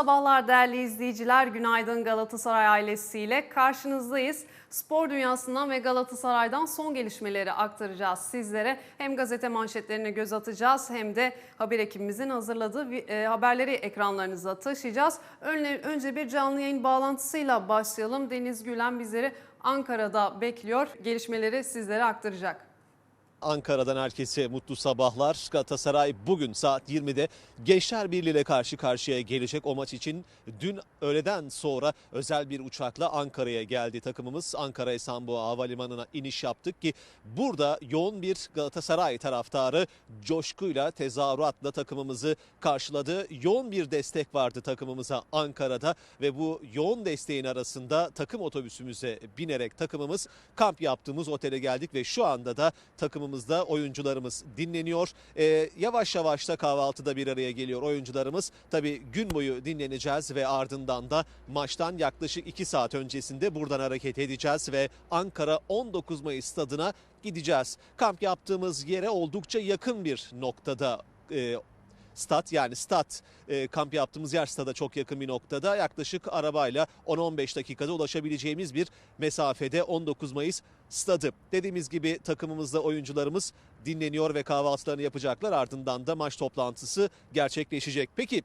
Sabahlar değerli izleyiciler. Günaydın Galatasaray ailesiyle karşınızdayız. Spor dünyasından ve Galatasaray'dan son gelişmeleri aktaracağız sizlere. Hem gazete manşetlerine göz atacağız hem de haber ekibimizin hazırladığı e, haberleri ekranlarınıza taşıyacağız. Önce bir canlı yayın bağlantısıyla başlayalım. Deniz Gülen bizleri Ankara'da bekliyor. Gelişmeleri sizlere aktaracak. Ankara'dan herkese mutlu sabahlar. Galatasaray bugün saat 20'de Gençler Birliği ile karşı karşıya gelecek. O maç için dün öğleden sonra özel bir uçakla Ankara'ya geldi takımımız. Ankara Esenboğa Havalimanı'na iniş yaptık ki burada yoğun bir Galatasaray taraftarı coşkuyla, tezahüratla takımımızı karşıladı. Yoğun bir destek vardı takımımıza Ankara'da ve bu yoğun desteğin arasında takım otobüsümüze binerek takımımız kamp yaptığımız otele geldik ve şu anda da takımımız takımımızda oyuncularımız dinleniyor. Ee, yavaş yavaş da kahvaltıda bir araya geliyor oyuncularımız. Tabii gün boyu dinleneceğiz ve ardından da maçtan yaklaşık 2 saat öncesinde buradan hareket edeceğiz ve Ankara 19 Mayıs stadına gideceğiz. Kamp yaptığımız yere oldukça yakın bir noktada e, stat yani stat e, kamp yaptığımız yer stada çok yakın bir noktada yaklaşık arabayla 10-15 dakikada ulaşabileceğimiz bir mesafede 19 Mayıs stadı. Dediğimiz gibi takımımızda oyuncularımız dinleniyor ve kahvaltılarını yapacaklar ardından da maç toplantısı gerçekleşecek. Peki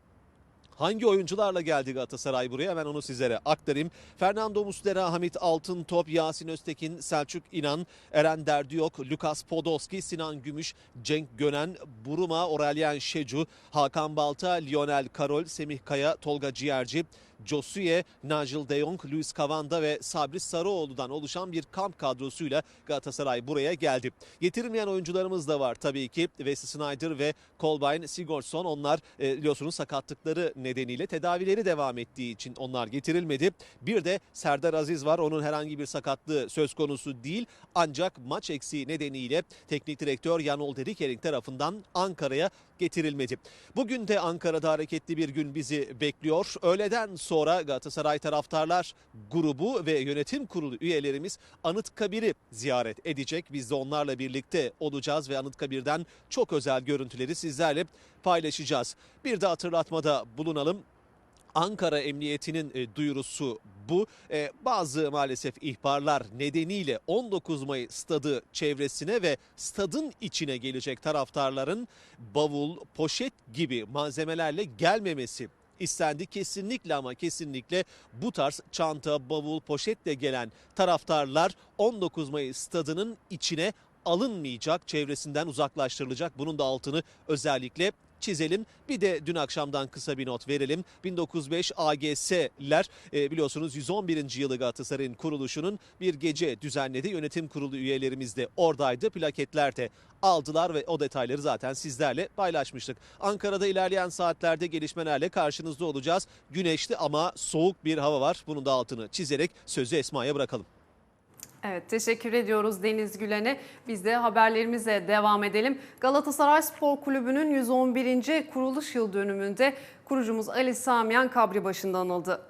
Hangi oyuncularla geldi Galatasaray buraya hemen onu sizlere aktarayım. Fernando Muslera, Hamit Altıntop, Yasin Öztekin, Selçuk İnan, Eren Derdiyok, Lukas Podolski, Sinan Gümüş, Cenk Gönen, Buruma, Aurelien Şecu, Hakan Balta, Lionel Karol, Semih Kaya, Tolga Ciğerci, Josué, Nigel de Jong, Luis Cavanda ve Sabri Sarıoğlu'dan oluşan bir kamp kadrosuyla Galatasaray buraya geldi. Getirilmeyen oyuncularımız da var tabii ki. Wesley Snyder ve Kolbein Sigurdsson onlar e, biliyorsunuz sakatlıkları nedeniyle tedavileri devam ettiği için onlar getirilmedi. Bir de Serdar Aziz var. Onun herhangi bir sakatlığı söz konusu değil. Ancak maç eksiği nedeniyle teknik direktör Yanol Dedikering tarafından Ankara'ya getirilmedi. Bugün de Ankara'da hareketli bir gün bizi bekliyor. Öğleden sonra Galatasaray taraftarlar grubu ve yönetim kurulu üyelerimiz Anıtkabir'i ziyaret edecek. Biz de onlarla birlikte olacağız ve Anıtkabir'den çok özel görüntüleri sizlerle paylaşacağız. Bir de hatırlatmada bulunalım. Ankara Emniyeti'nin e, duyurusu bu. E, bazı maalesef ihbarlar nedeniyle 19 Mayıs stadı çevresine ve stadın içine gelecek taraftarların bavul, poşet gibi malzemelerle gelmemesi istendi. Kesinlikle ama kesinlikle bu tarz çanta, bavul, poşetle gelen taraftarlar 19 Mayıs stadının içine alınmayacak, çevresinden uzaklaştırılacak. Bunun da altını özellikle çizelim. Bir de dün akşamdan kısa bir not verelim. 1905 AGS'ler e, biliyorsunuz 111. yılı Galatasaray'ın kuruluşunun bir gece düzenledi. Yönetim kurulu üyelerimiz de oradaydı. Plaketler de aldılar ve o detayları zaten sizlerle paylaşmıştık. Ankara'da ilerleyen saatlerde gelişmelerle karşınızda olacağız. Güneşli ama soğuk bir hava var. Bunun da altını çizerek sözü Esma'ya bırakalım. Evet teşekkür ediyoruz Deniz Gülen'e. Biz de haberlerimize devam edelim. Galatasaray Spor Kulübü'nün 111. kuruluş yıl dönümünde kurucumuz Ali Samiyan kabri başında anıldı.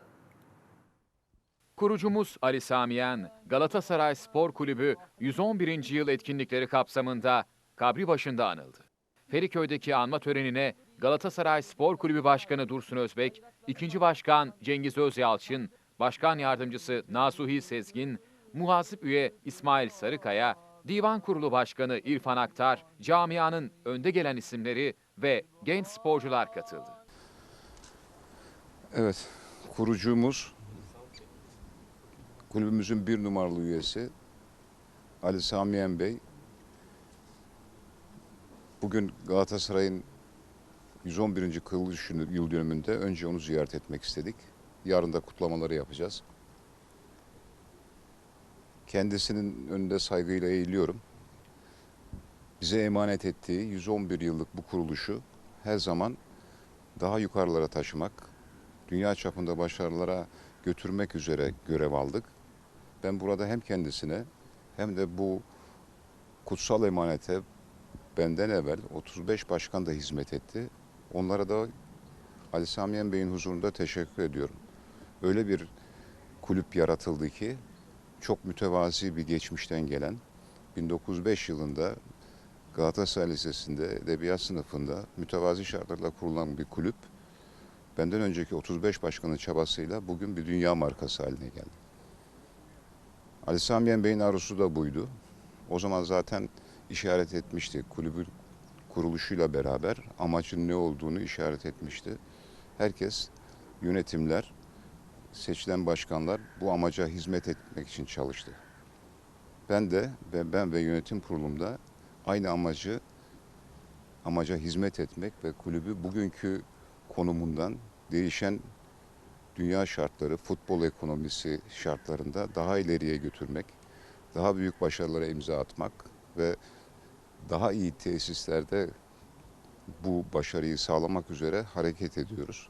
Kurucumuz Ali Samiyen, Galatasaray Spor Kulübü 111. yıl etkinlikleri kapsamında kabri başında anıldı. Feriköy'deki anma törenine Galatasaray Spor Kulübü Başkanı Dursun Özbek, ikinci başkan Cengiz Özyalçın, başkan yardımcısı Nasuhi Sezgin, muhasip üye İsmail Sarıkaya, Divan Kurulu Başkanı İrfan Aktar, camianın önde gelen isimleri ve genç sporcular katıldı. Evet, kurucumuz, kulübümüzün bir numaralı üyesi Ali Samiyen Bey. Bugün Galatasaray'ın 111. kuruluş yıl dönümünde önce onu ziyaret etmek istedik. Yarın da kutlamaları yapacağız. Kendisinin önünde saygıyla eğiliyorum. Bize emanet ettiği 111 yıllık bu kuruluşu her zaman daha yukarılara taşımak, dünya çapında başarılara götürmek üzere görev aldık. Ben burada hem kendisine hem de bu kutsal emanete benden evvel 35 başkan da hizmet etti. Onlara da Ali Samiyen Bey'in huzurunda teşekkür ediyorum. Öyle bir kulüp yaratıldı ki çok mütevazi bir geçmişten gelen 1905 yılında Galatasaray Lisesi'nde edebiyat sınıfında mütevazi şartlarla kurulan bir kulüp benden önceki 35 başkanın çabasıyla bugün bir dünya markası haline geldi. Ali Sami Yen Bey'in arzusu da buydu. O zaman zaten işaret etmişti. Kulübün kuruluşuyla beraber amacın ne olduğunu işaret etmişti. Herkes, yönetimler, seçilen başkanlar bu amaca hizmet etmek için çalıştı. Ben de ve ben ve yönetim kurulumda aynı amacı amaca hizmet etmek ve kulübü bugünkü konumundan değişen dünya şartları, futbol ekonomisi şartlarında daha ileriye götürmek, daha büyük başarılara imza atmak ve daha iyi tesislerde bu başarıyı sağlamak üzere hareket ediyoruz.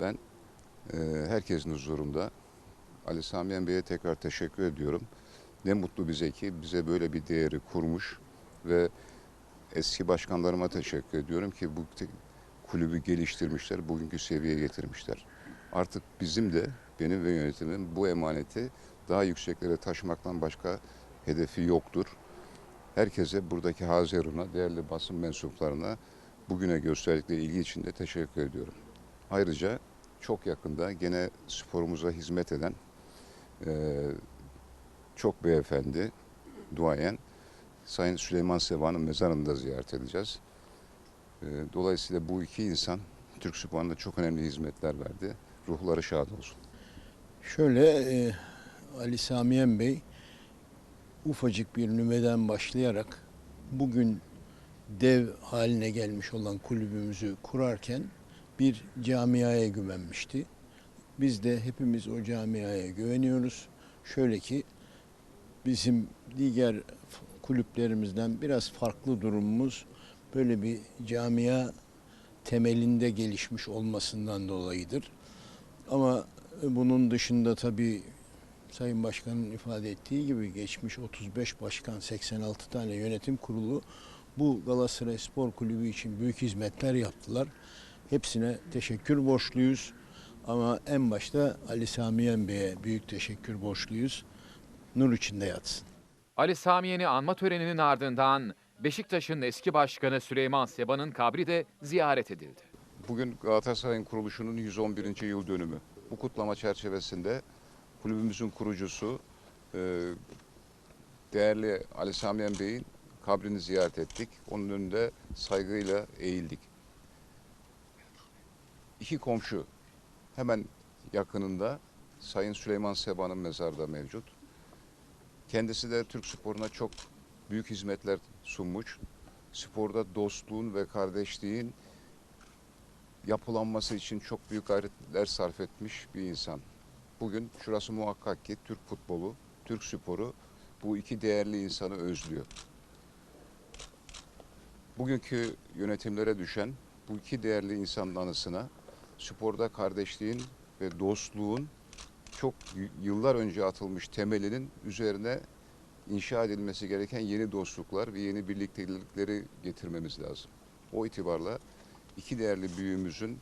Ben herkesin huzurunda Ali Sami Yen Bey'e tekrar teşekkür ediyorum. Ne mutlu bize ki bize böyle bir değeri kurmuş ve eski başkanlarıma teşekkür ediyorum ki bu kulübü geliştirmişler, bugünkü seviyeye getirmişler. Artık bizim de benim ve yönetimin bu emaneti daha yükseklere taşımaktan başka hedefi yoktur. Herkese buradaki Hazerun'a, değerli basın mensuplarına bugüne gösterdikleri ilgi için de teşekkür ediyorum. Ayrıca çok yakında gene sporumuza hizmet eden eee, çok beyefendi, duayen Sayın Süleyman Seba'nın mezarını da ziyaret edeceğiz. Eee, Dolayısıyla bu iki insan Türk sporuna çok önemli hizmetler verdi. Ruhları şad olsun. Şöyle e, Ali Samiyen Bey ufacık bir nüveden başlayarak bugün dev haline gelmiş olan kulübümüzü kurarken bir camiaya güvenmişti. Biz de hepimiz o camiaya güveniyoruz. Şöyle ki bizim diğer kulüplerimizden biraz farklı durumumuz böyle bir camia temelinde gelişmiş olmasından dolayıdır. Ama bunun dışında tabii Sayın Başkan'ın ifade ettiği gibi geçmiş 35 başkan, 86 tane yönetim kurulu bu Galatasaray Spor Kulübü için büyük hizmetler yaptılar. Hepsine teşekkür borçluyuz. Ama en başta Ali Samiyen Bey'e büyük teşekkür borçluyuz. Nur içinde yatsın. Ali Samiyen'i anma töreninin ardından Beşiktaş'ın eski başkanı Süleyman Seba'nın kabri de ziyaret edildi. Bugün Galatasaray'ın kuruluşunun 111. yıl dönümü. Bu kutlama çerçevesinde kulübümüzün kurucusu e, değerli Ali Samiyen Bey'in kabrini ziyaret ettik. Onun önünde saygıyla eğildik. İki komşu hemen yakınında Sayın Süleyman Seba'nın mezarı da mevcut. Kendisi de Türk sporuna çok büyük hizmetler sunmuş. Sporda dostluğun ve kardeşliğin yapılanması için çok büyük gayretler sarf etmiş bir insan. Bugün şurası muhakkak ki Türk futbolu, Türk sporu bu iki değerli insanı özlüyor. Bugünkü yönetimlere düşen bu iki değerli insanın anısına sporda kardeşliğin ve dostluğun çok yıllar önce atılmış temelinin üzerine inşa edilmesi gereken yeni dostluklar ve yeni birliktelikleri getirmemiz lazım. O itibarla iki değerli büyüğümüzün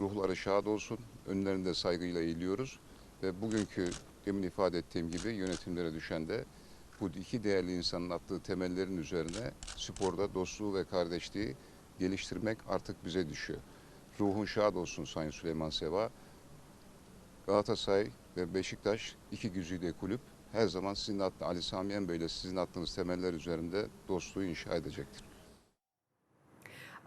ruhları şad olsun. Önlerinde saygıyla eğiliyoruz. Ve bugünkü demin ifade ettiğim gibi yönetimlere düşen de bu iki değerli insanın attığı temellerin üzerine sporda dostluğu ve kardeşliği geliştirmek artık bize düşüyor. Ruhun şad olsun Sayın Süleyman Seva. Galatasaray ve Beşiktaş iki güzide kulüp her zaman sizin attığınız Ali Samiyen Bey ile sizin attığınız temeller üzerinde dostluğu inşa edecektir.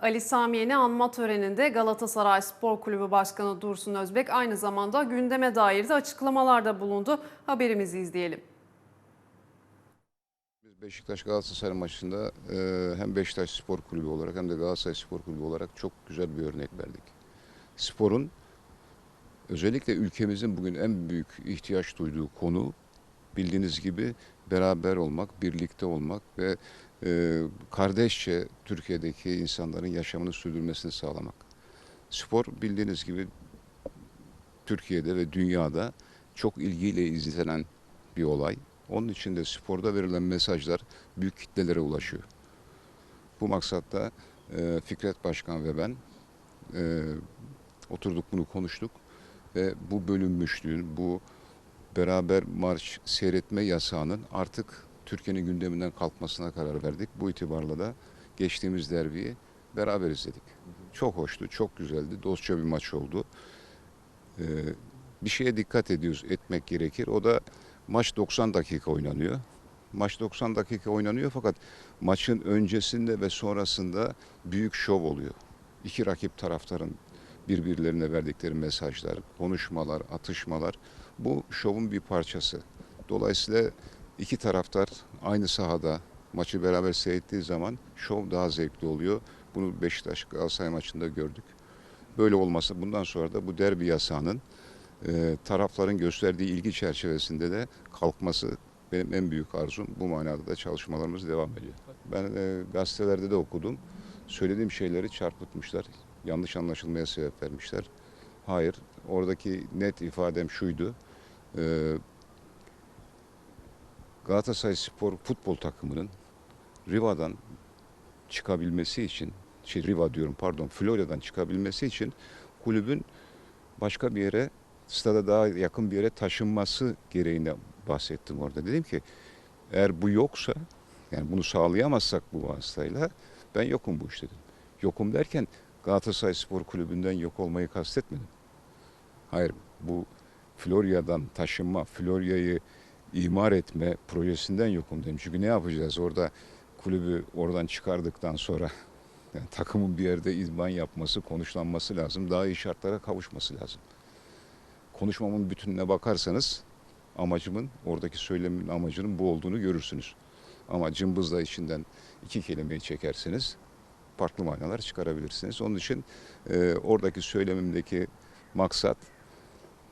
Ali Samiyen'i anma töreninde Galatasaray Spor Kulübü Başkanı Dursun Özbek aynı zamanda gündeme dair de açıklamalarda bulundu. Haberimizi izleyelim. Beşiktaş Galatasaray maçında e, hem Beşiktaş Spor Kulübü olarak hem de Galatasaray Spor Kulübü olarak çok güzel bir örnek verdik. Sporun özellikle ülkemizin bugün en büyük ihtiyaç duyduğu konu bildiğiniz gibi beraber olmak, birlikte olmak ve e, kardeşçe Türkiye'deki insanların yaşamını sürdürmesini sağlamak. Spor bildiğiniz gibi Türkiye'de ve dünyada çok ilgiyle izlenen bir olay. Onun için de sporda verilen mesajlar büyük kitlelere ulaşıyor. Bu maksatta e, Fikret Başkan ve ben e, oturduk bunu konuştuk ve bu bölünmüşlüğün, bu beraber marş seyretme yasağının artık Türkiye'nin gündeminden kalkmasına karar verdik. Bu itibarla da geçtiğimiz derbiyi beraber izledik. Çok hoştu, çok güzeldi. Dostça bir maç oldu. Ee, bir şeye dikkat ediyoruz, etmek gerekir. O da maç 90 dakika oynanıyor. Maç 90 dakika oynanıyor fakat maçın öncesinde ve sonrasında büyük şov oluyor. İki rakip taraftarın birbirlerine verdikleri mesajlar, konuşmalar, atışmalar bu şovun bir parçası. Dolayısıyla iki taraftar aynı sahada maçı beraber seyrettiği zaman şov daha zevkli oluyor. Bunu Beşiktaş Galatasaray maçında gördük. Böyle olmasa bundan sonra da bu derbi yasağının e, tarafların gösterdiği ilgi çerçevesinde de kalkması benim en büyük arzum. Bu manada da çalışmalarımız devam ediyor. Ben e, gazetelerde de okudum. Söylediğim şeyleri çarpıtmışlar. Yanlış anlaşılmaya sebep vermişler. Hayır, oradaki net ifadem şuydu. E, Galatasaray Spor futbol takımının Riva'dan çıkabilmesi için, şey Riva diyorum pardon, Florya'dan çıkabilmesi için kulübün başka bir yere, stada daha yakın bir yere taşınması gereğine bahsettim orada. Dedim ki eğer bu yoksa, yani bunu sağlayamazsak bu vasıtayla ben yokum bu işte dedim. Yokum derken Galatasaray Spor Kulübü'nden yok olmayı kastetmedim. Hayır, bu Florya'dan taşınma, Florya'yı imar etme projesinden yokum dedim. Çünkü ne yapacağız orada kulübü oradan çıkardıktan sonra yani takımın bir yerde idman yapması, konuşlanması lazım. Daha iyi şartlara kavuşması lazım. Konuşmamın bütününe bakarsanız amacımın, oradaki söylemin amacının bu olduğunu görürsünüz. Ama cımbızla içinden iki kelimeyi çekerseniz farklı manalar çıkarabilirsiniz. Onun için e, oradaki söylemimdeki maksat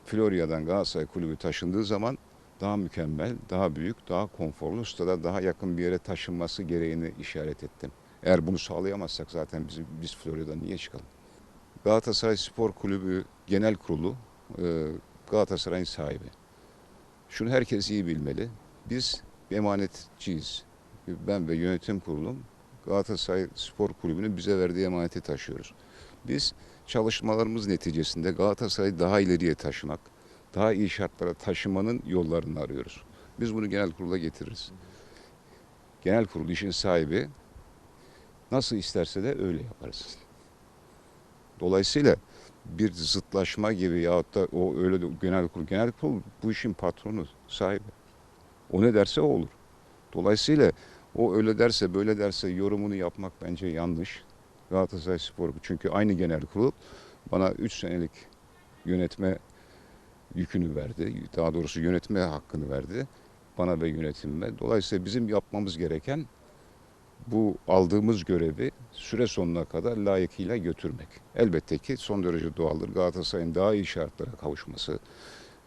Florya'dan Galatasaray Kulübü taşındığı zaman daha mükemmel, daha büyük, daha konforlu, stada daha yakın bir yere taşınması gereğini işaret ettim. Eğer bunu sağlayamazsak zaten biz, biz Florya'dan niye çıkalım? Galatasaray Spor Kulübü Genel Kurulu Galatasaray'ın sahibi. Şunu herkes iyi bilmeli. Biz emanetçiyiz. Ben ve yönetim kurulum Galatasaray Spor Kulübü'nün bize verdiği emaneti taşıyoruz. Biz çalışmalarımız neticesinde Galatasaray'ı daha ileriye taşımak, daha iyi şartlara taşımanın yollarını arıyoruz. Biz bunu genel kurula getiririz. Genel kurul işin sahibi nasıl isterse de öyle yaparız. Dolayısıyla bir zıtlaşma gibi yahut da o öyle de genel kurul, genel kurul bu işin patronu, sahibi. O ne derse o olur. Dolayısıyla o öyle derse böyle derse yorumunu yapmak bence yanlış. Galatasaray Spor çünkü aynı genel kurul bana 3 senelik yönetme yükünü verdi. Daha doğrusu yönetme hakkını verdi bana ve yönetimime. Dolayısıyla bizim yapmamız gereken bu aldığımız görevi süre sonuna kadar layıkıyla götürmek. Elbette ki son derece doğaldır. Galatasaray'ın daha iyi şartlara kavuşması,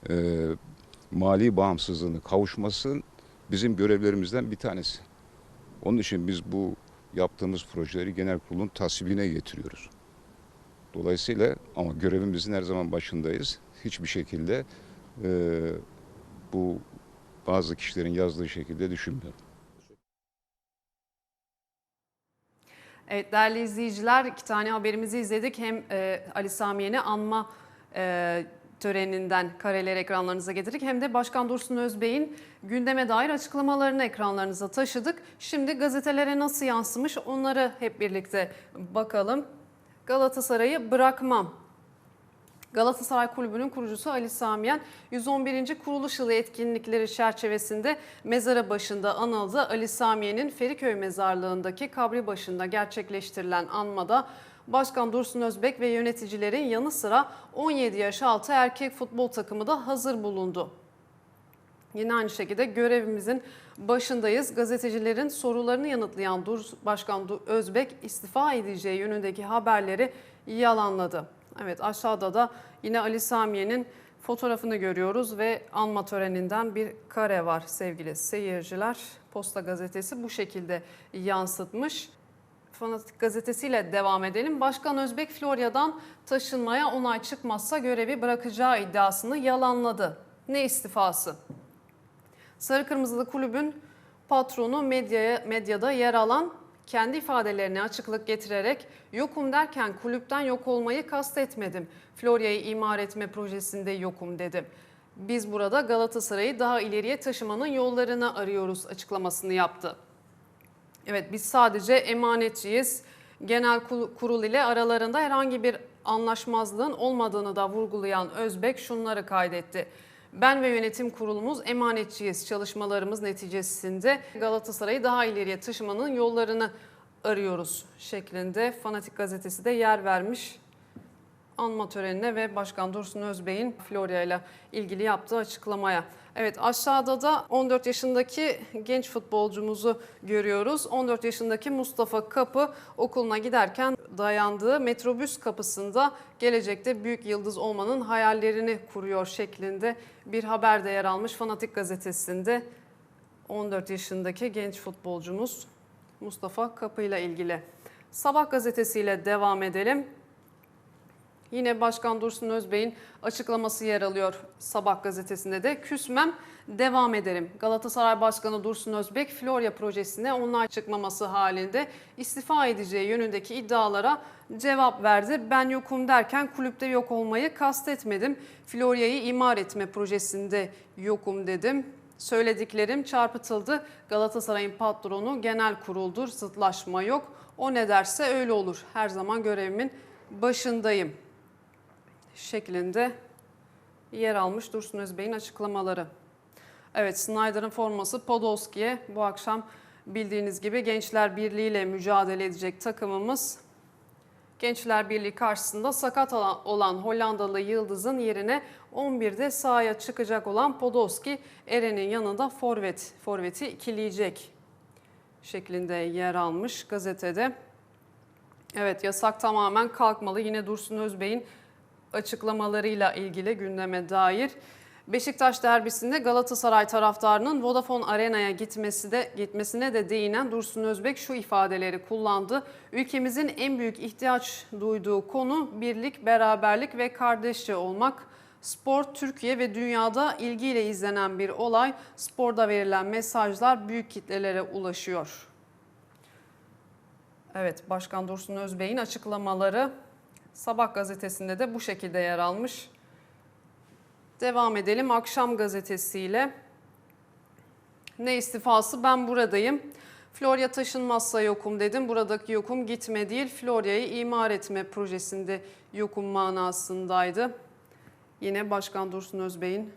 e, mali bağımsızlığını kavuşması bizim görevlerimizden bir tanesi. Onun için biz bu yaptığımız projeleri genel kurulun tasvibine getiriyoruz. Dolayısıyla ama görevimizin her zaman başındayız. Hiçbir şekilde e, bu bazı kişilerin yazdığı şekilde düşünmüyorum. Evet değerli izleyiciler iki tane haberimizi izledik. Hem e, Ali Samiyen'i anma e, töreninden kareler ekranlarınıza getirdik. Hem de Başkan Dursun Özbey'in gündeme dair açıklamalarını ekranlarınıza taşıdık. Şimdi gazetelere nasıl yansımış onları hep birlikte bakalım. Galatasaray'ı bırakmam Galatasaray Kulübü'nün kurucusu Ali Samiyen 111. kuruluş yılı etkinlikleri çerçevesinde mezara başında anıldı. Ali Samiyen'in Feriköy mezarlığındaki kabri başında gerçekleştirilen anmada Başkan Dursun Özbek ve yöneticilerin yanı sıra 17 yaş altı erkek futbol takımı da hazır bulundu. Yine aynı şekilde görevimizin başındayız. Gazetecilerin sorularını yanıtlayan Dur Başkan Özbek istifa edeceği yönündeki haberleri yalanladı. Evet aşağıda da yine Ali Samiye'nin fotoğrafını görüyoruz ve anma töreninden bir kare var sevgili seyirciler. Posta gazetesi bu şekilde yansıtmış. Fanatik gazetesiyle devam edelim. Başkan Özbek Florya'dan taşınmaya onay çıkmazsa görevi bırakacağı iddiasını yalanladı. Ne istifası? Sarı Kırmızılı Kulübün patronu medyaya, medyada yer alan kendi ifadelerine açıklık getirerek yokum derken kulüpten yok olmayı kastetmedim. Florya'yı imar etme projesinde yokum dedim. Biz burada Galatasaray'ı daha ileriye taşımanın yollarını arıyoruz açıklamasını yaptı. Evet biz sadece emanetçiyiz. Genel Kurul ile aralarında herhangi bir anlaşmazlığın olmadığını da vurgulayan Özbek şunları kaydetti. Ben ve yönetim kurulumuz emanetçiyiz. Çalışmalarımız neticesinde Galatasaray'ı daha ileriye taşımanın yollarını arıyoruz şeklinde Fanatik gazetesi de yer vermiş anma törenine ve Başkan Dursun Özbey'in Florya ile ilgili yaptığı açıklamaya. Evet aşağıda da 14 yaşındaki genç futbolcumuzu görüyoruz. 14 yaşındaki Mustafa Kapı okuluna giderken dayandığı metrobüs kapısında gelecekte büyük yıldız olmanın hayallerini kuruyor şeklinde bir haber de yer almış Fanatik gazetesinde. 14 yaşındaki genç futbolcumuz Mustafa Kapı ile ilgili. Sabah gazetesiyle devam edelim. Yine Başkan Dursun Özbey'in açıklaması yer alıyor Sabah gazetesinde de. Küsmem devam ederim. Galatasaray Başkanı Dursun Özbek Florya projesine onay çıkmaması halinde istifa edeceği yönündeki iddialara cevap verdi. Ben yokum derken kulüpte yok olmayı kastetmedim. Florya'yı imar etme projesinde yokum dedim. Söylediklerim çarpıtıldı. Galatasaray'ın patronu genel kuruldur. Zıtlaşma yok. O ne derse öyle olur. Her zaman görevimin başındayım şeklinde yer almış Dursun Özbey'in açıklamaları. Evet Snyder'ın forması Podolski'ye bu akşam bildiğiniz gibi Gençler Birliği ile mücadele edecek takımımız Gençler Birliği karşısında sakat olan Hollandalı Yıldız'ın yerine 11'de sahaya çıkacak olan Podolski Eren'in yanında forvet, forveti ikileyecek şeklinde yer almış gazetede. Evet yasak tamamen kalkmalı. Yine Dursun Özbey'in açıklamalarıyla ilgili gündeme dair. Beşiktaş derbisinde Galatasaray taraftarının Vodafone Arena'ya gitmesi de gitmesine de değinen Dursun Özbek şu ifadeleri kullandı. Ülkemizin en büyük ihtiyaç duyduğu konu birlik, beraberlik ve kardeşçe olmak. Spor Türkiye ve dünyada ilgiyle izlenen bir olay. Sporda verilen mesajlar büyük kitlelere ulaşıyor. Evet, Başkan Dursun Özbey'in açıklamaları Sabah gazetesinde de bu şekilde yer almış. Devam edelim Akşam gazetesiyle. Ne istifası ben buradayım. Florya taşınmazsa yokum dedim. Buradaki yokum gitme değil Florya'yı imar etme projesinde yokum manasındaydı. Yine Başkan Dursun Özbey'in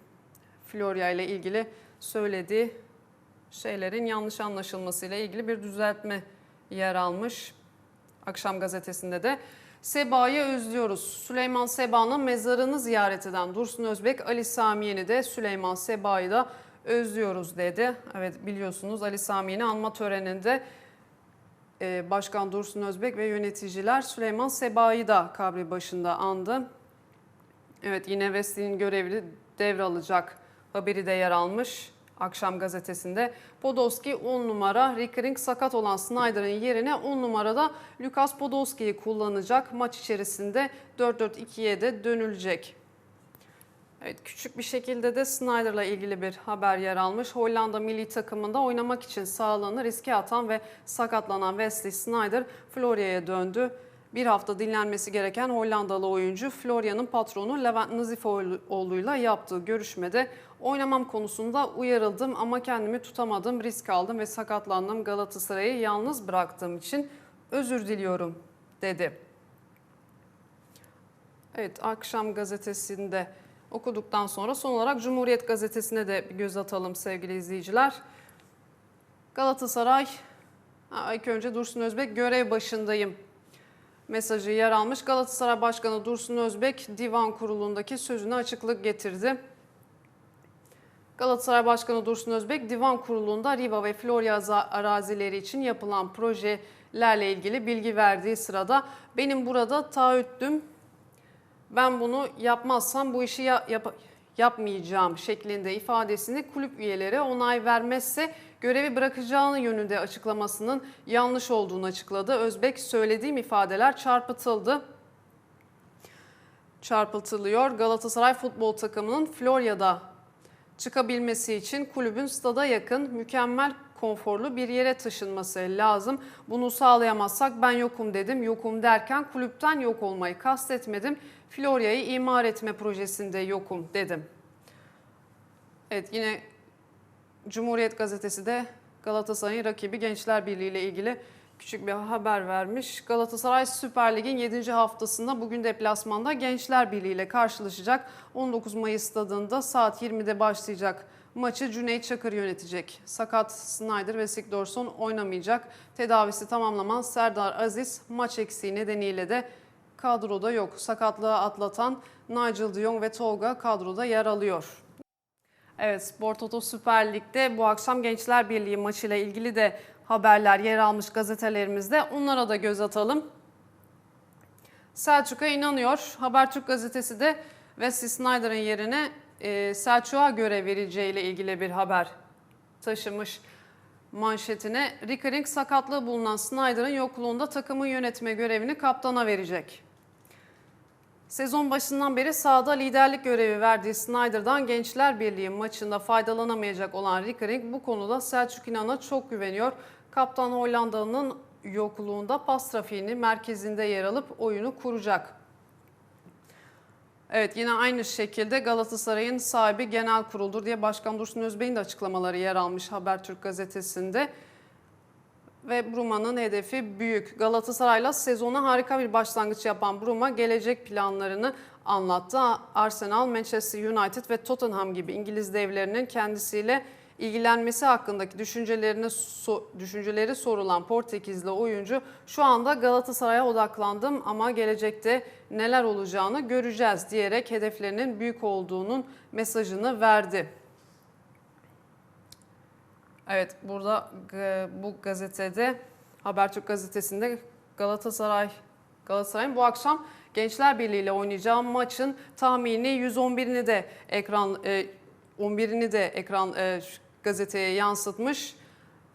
Florya ile ilgili söylediği şeylerin yanlış anlaşılmasıyla ilgili bir düzeltme yer almış. Akşam gazetesinde de Seba'yı özlüyoruz. Süleyman Seba'nın mezarını ziyaret eden Dursun Özbek, Ali Samiyen'i de Süleyman Seba'yı da özlüyoruz dedi. Evet biliyorsunuz Ali Samiyen'i anma töreninde e, Başkan Dursun Özbek ve yöneticiler Süleyman Seba'yı da kabri başında andı. Evet yine Wesley'nin görevi devralacak haberi de yer almış. Akşam gazetesinde Podolski 10 numara Rickering sakat olan Snyder'ın yerine 10 numarada Lukas Podolski'yi kullanacak. Maç içerisinde 4-4-2'ye de dönülecek. Evet, küçük bir şekilde de Snyder'la ilgili bir haber yer almış. Hollanda milli takımında oynamak için sağlığını riske atan ve sakatlanan Wesley Snyder Florya'ya döndü. Bir hafta dinlenmesi gereken Hollandalı oyuncu Florya'nın patronu Levent Nazifoğlu'yla yaptığı görüşmede oynamam konusunda uyarıldım ama kendimi tutamadım, risk aldım ve sakatlandım. Galatasaray'ı yalnız bıraktığım için özür diliyorum dedi. Evet akşam gazetesinde okuduktan sonra son olarak Cumhuriyet gazetesine de bir göz atalım sevgili izleyiciler. Galatasaray ilk önce Dursun Özbek görev başındayım mesajı yer almış. Galatasaray Başkanı Dursun Özbek divan kurulundaki sözüne açıklık getirdi. Galatasaray Başkanı Dursun Özbek divan kurulunda Riva ve Florya arazileri için yapılan projelerle ilgili bilgi verdiği sırada benim burada taahhüttüm ben bunu yapmazsam bu işi yap, yap, yapmayacağım şeklinde ifadesini kulüp üyeleri onay vermezse görevi bırakacağını yönünde açıklamasının yanlış olduğunu açıkladı. Özbek söylediğim ifadeler çarpıtıldı. Çarpıtılıyor. Galatasaray futbol takımının Florya'da çıkabilmesi için kulübün stada yakın mükemmel konforlu bir yere taşınması lazım. Bunu sağlayamazsak ben yokum dedim. Yokum derken kulüpten yok olmayı kastetmedim. Florya'yı imar etme projesinde yokum dedim. Evet yine Cumhuriyet Gazetesi de Galatasaray'ın rakibi Gençler Birliği ile ilgili küçük bir haber vermiş. Galatasaray Süper Lig'in 7. haftasında bugün deplasmanda Gençler Birliği ile karşılaşacak. 19 Mayıs stadında saat 20'de başlayacak maçı Cüneyt Çakır yönetecek. Sakat Snyder ve Sigdorsson oynamayacak. Tedavisi tamamlanan Serdar Aziz maç eksiği nedeniyle de kadroda yok. Sakatlığı atlatan Nigel de Jong ve Tolga kadroda yer alıyor. Evet Spor Toto Süper Lig'de bu akşam Gençler Birliği maçıyla ilgili de haberler yer almış gazetelerimizde. Onlara da göz atalım. Selçuk'a inanıyor. Habertürk gazetesi de Wesley Snyder'ın yerine e, Selçuk'a görev verileceği ile ilgili bir haber taşımış manşetine. Rickering sakatlığı bulunan Snyder'ın yokluğunda takımı yönetme görevini kaptana verecek. Sezon başından beri sahada liderlik görevi verdiği Snyder'dan Gençler Birliği maçında faydalanamayacak olan Rickering bu konuda Selçuk İnan'a çok güveniyor. Kaptan Hollandalı'nın yokluğunda pas trafiğini merkezinde yer alıp oyunu kuracak. Evet yine aynı şekilde Galatasaray'ın sahibi genel kuruldur diye Başkan Dursun Özbey'in de açıklamaları yer almış Habertürk gazetesinde. Ve Bruma'nın hedefi büyük. Galatasaray'la sezona harika bir başlangıç yapan Bruma gelecek planlarını anlattı. Arsenal, Manchester United ve Tottenham gibi İngiliz devlerinin kendisiyle ilgilenmesi hakkındaki düşüncelerini so- düşünceleri sorulan Portekizli oyuncu şu anda Galatasaray'a odaklandım ama gelecekte neler olacağını göreceğiz diyerek hedeflerinin büyük olduğunun mesajını verdi. Evet burada e, bu gazetede Habertürk gazetesinde Galatasaray Galatasaray'ın bu akşam Gençler Birliği ile oynayacağı maçın tahmini 111'ini de ekran e, 11'ini de ekran e, gazeteye yansıtmış.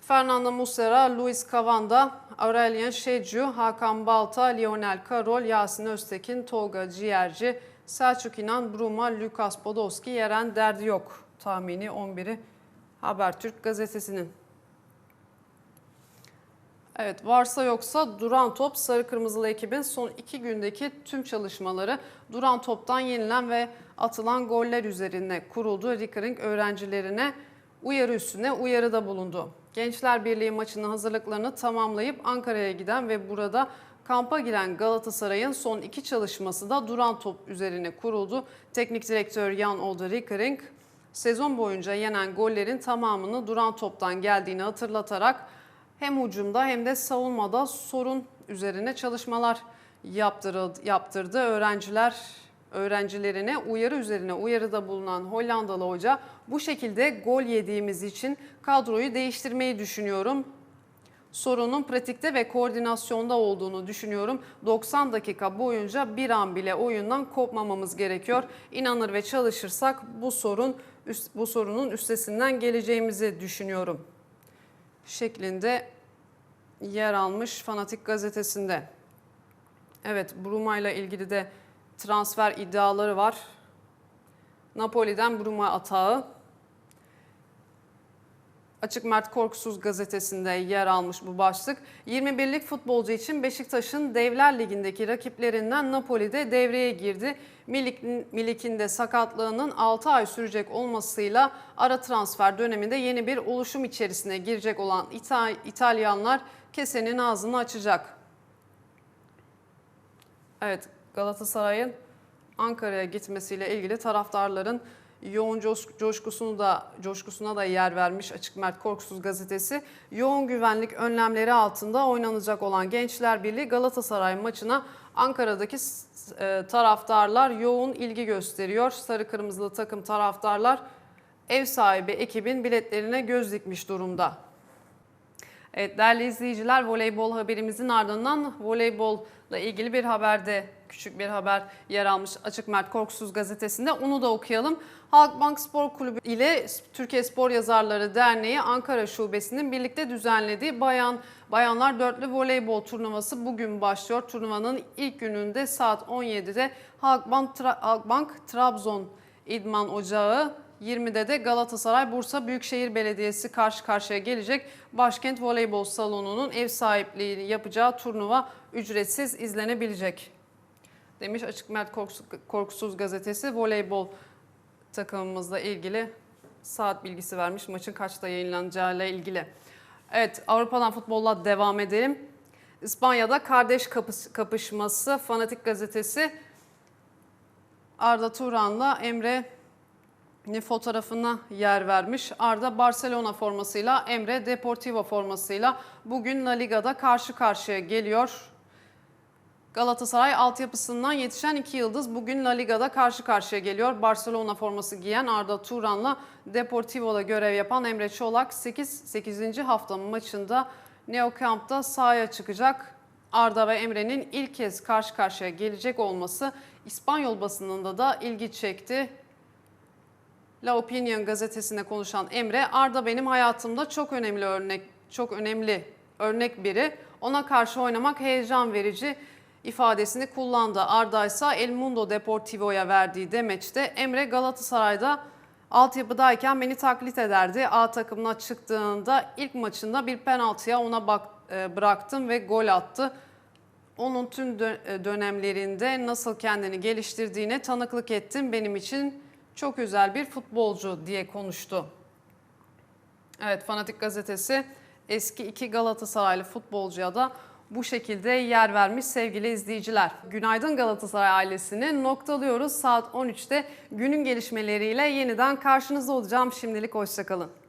Fernando Muslera, Luis Cavanda, Aurelien Şecu, Hakan Balta, Lionel Karol, Yasin Öztekin, Tolga Ciğerci, Selçuk İnan, Bruma, Lukas Podolski, Yeren Derdi yok. Tahmini 11'i Habertürk gazetesinin. Evet varsa yoksa duran top sarı kırmızılı ekibin son iki gündeki tüm çalışmaları duran toptan yenilen ve atılan goller üzerine kuruldu. Rickering öğrencilerine uyarı üstüne uyarıda bulundu. Gençler Birliği maçının hazırlıklarını tamamlayıp Ankara'ya giden ve burada kampa giren Galatasaray'ın son iki çalışması da duran top üzerine kuruldu. Teknik direktör Jan Olde Rickering sezon boyunca yenen gollerin tamamını duran toptan geldiğini hatırlatarak hem hücumda hem de savunmada sorun üzerine çalışmalar yaptırdı. Öğrenciler öğrencilerine uyarı üzerine uyarıda bulunan Hollandalı hoca bu şekilde gol yediğimiz için kadroyu değiştirmeyi düşünüyorum. Sorunun pratikte ve koordinasyonda olduğunu düşünüyorum. 90 dakika boyunca bir an bile oyundan kopmamamız gerekiyor. İnanır ve çalışırsak bu sorun bu sorunun üstesinden geleceğimizi düşünüyorum şeklinde yer almış Fanatik gazetesinde. Evet Bruma ile ilgili de transfer iddiaları var. Napoli'den Bruma atağı. Açık Mert Korkusuz gazetesinde yer almış bu başlık. 21'lik futbolcu için Beşiktaş'ın Devler Ligi'ndeki rakiplerinden Napoli'de devreye girdi. Milik, Milik'in de sakatlığının 6 ay sürecek olmasıyla ara transfer döneminde yeni bir oluşum içerisine girecek olan İta- İtalyanlar kesenin ağzını açacak. Evet Galatasaray'ın Ankara'ya gitmesiyle ilgili taraftarların yoğun coş- coşkusunu da coşkusuna da yer vermiş Açık Mert Korkusuz gazetesi. Yoğun güvenlik önlemleri altında oynanacak olan Gençler Birliği Galatasaray maçına Ankara'daki e, taraftarlar yoğun ilgi gösteriyor. Sarı kırmızılı takım taraftarlar ev sahibi ekibin biletlerine göz dikmiş durumda. Evet değerli izleyiciler voleybol haberimizin ardından voleybolla ilgili bir haberde küçük bir haber yer almış Açık Mert Korkusuz gazetesinde. Onu da okuyalım. Halkbank Spor Kulübü ile Türkiye Spor Yazarları Derneği Ankara Şubesi'nin birlikte düzenlediği Bayan Bayanlar Dörtlü Voleybol Turnuvası bugün başlıyor. Turnuvanın ilk gününde saat 17'de Halkbank, Tra- Halkbank Trabzon İdman Ocağı 20'de de Galatasaray Bursa Büyükşehir Belediyesi karşı karşıya gelecek. Başkent Voleybol Salonu'nun ev sahipliğini yapacağı turnuva ücretsiz izlenebilecek. Demiş Açık Mert Korkusuz, gazetesi voleybol takımımızla ilgili saat bilgisi vermiş. Maçın kaçta yayınlanacağı ile ilgili. Evet Avrupa'dan futbolla devam edelim. İspanya'da kardeş kapış- kapışması Fanatik gazetesi Arda Turan'la Emre fotoğrafına yer vermiş. Arda Barcelona formasıyla, Emre Deportivo formasıyla bugün La Liga'da karşı karşıya geliyor. Galatasaray altyapısından yetişen iki yıldız bugün La Liga'da karşı karşıya geliyor. Barcelona forması giyen Arda Turan'la Deportivo'da görev yapan Emre Çolak 8. 8. hafta maçında Neo Camp'ta sahaya çıkacak. Arda ve Emre'nin ilk kez karşı karşıya gelecek olması İspanyol basınında da ilgi çekti. La Opinion gazetesinde konuşan Emre, Arda benim hayatımda çok önemli örnek, çok önemli örnek biri. Ona karşı oynamak heyecan verici ifadesini kullandı. Arda ise El Mundo Deportivo'ya verdiği demeçte Emre Galatasaray'da altyapıdayken beni taklit ederdi. A takımına çıktığında ilk maçında bir penaltıya ona bak, e, bıraktım ve gol attı onun tüm dö- e, dönemlerinde nasıl kendini geliştirdiğine tanıklık ettim. Benim için çok özel bir futbolcu diye konuştu. Evet Fanatik Gazetesi eski iki Galatasaraylı futbolcuya da bu şekilde yer vermiş sevgili izleyiciler. Günaydın Galatasaray ailesini noktalıyoruz. Saat 13'te günün gelişmeleriyle yeniden karşınızda olacağım. Şimdilik hoşçakalın.